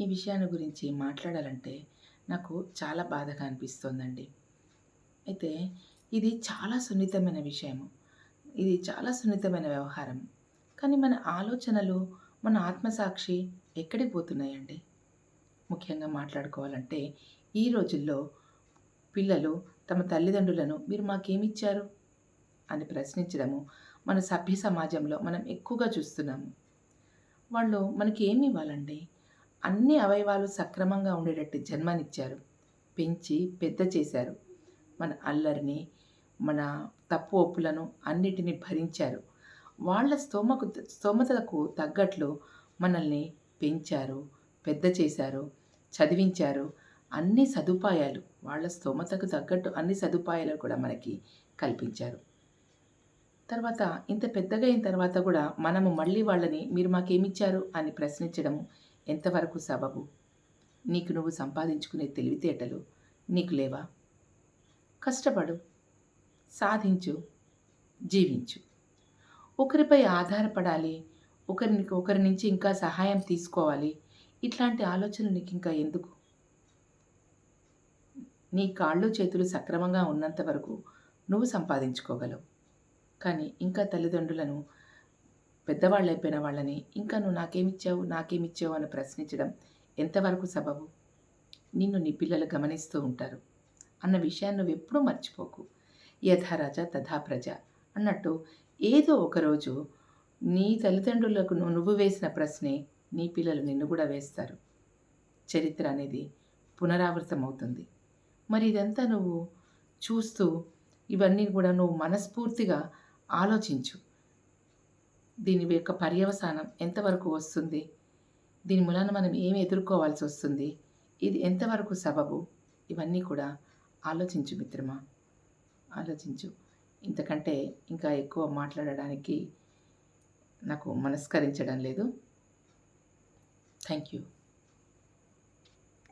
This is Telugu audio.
ఈ విషయాన్ని గురించి మాట్లాడాలంటే నాకు చాలా బాధగా అనిపిస్తోందండి. అయితే ఇది చాలా సున్నితమైన విషయము. ఇది చాలా సున్నితమైన వ్యవహారం. కానీ మన ఆలోచనలు మన ఆత్మసాక్షి ఎక్కడికి పోతున్నాయండి? ముఖ్యంగా మాట్లాడుకోవాలంటే ఈ రోజుల్లో పిల్లలు తమ తల్లిదండ్రులను మీరు మాకేమిచ్చారు? అని ప్రశ్నించడము మన సభ్య సమాజంలో మనం ఎక్కువగా చూస్తున్నాము. వాళ్ళు మనకి ఏమి ఇవ్వాలండి? అన్ని అవయవాలు సక్రమంగా ఉండేటట్టు జన్మనిచ్చారు. పెంచి పెద్ద చేశారు. మన అల్లరిని మన తప్పు ఒప్పులను అన్నిటినీ భరించారు. వాళ్ళ స్తోమకు స్తోమతలకు తగ్గట్లు మనల్ని పెంచారు పెద్ద చేశారు చదివించారు. అన్ని సదుపాయాలు వాళ్ళ స్తోమతకు తగ్గట్టు అన్ని సదుపాయాలు కూడా మనకి కల్పించారు. తర్వాత ఇంత పెద్దగా అయిన తర్వాత కూడా మనము మళ్ళీ వాళ్ళని మీరు మాకేమిచ్చారు అని ప్రశ్నించడం ఎంతవరకు సబబు? నీకు నువ్వు సంపాదించుకునే తెలివితేటలు నీకు లేవా? కష్టపడు సాధించు జీవించు. ఒకరిపై ఆధారపడాలి ఒకరిని ఒకరి నుంచి ఇంకా సహాయం తీసుకోవాలి. ఇట్లాంటి ఆలోచనలు నీకు ఇంకా ఎందుకు? నీ కాళ్ళు చేతులు సక్రమంగా ఉన్నంత వరకు నువ్వు సంపాదించుకోగలవు. కానీ ఇంకా తల్లిదండ్రులను పెద్దవాళ్ళు అయిపోయిన వాళ్ళని ఇంకా నువ్వు నాకేమిచ్చావు నాకేమిచ్చావు అని ప్రశ్నించడం ఎంతవరకు సబబు? నిన్ను నీ పిల్లలు గమనిస్తూ ఉంటారు. అన్న విషయాన్ని నువ్వు ఎప్పుడూ మర్చిపోకు యథారాజ తథా ప్రజ అన్నట్టు ఏదో ఒకరోజు నీ తల్లిదండ్రులకు నువ్వు వేసిన ప్రశ్నే నీ పిల్లలు నిన్ను కూడా వేస్తారు. చరిత్ర అనేది పునరావృతం అవుతుంది మరి ఇదంతా నువ్వు చూస్తూ ఇవన్నీ కూడా నువ్వు మనస్ఫూర్తిగా ఆలోచించు. దీని యొక్క పర్యవసానం ఎంతవరకు వస్తుంది? దీని మూలాన మనం ఏమి ఎదుర్కోవాల్సి వస్తుంది? ఇది ఎంతవరకు సబబు? ఇవన్నీ కూడా ఆలోచించు మిత్రమా. ఆలోచించు. ఇంతకంటే ఇంకా ఎక్కువ మాట్లాడడానికి నాకు మనస్కరించడం లేదు. Thank you.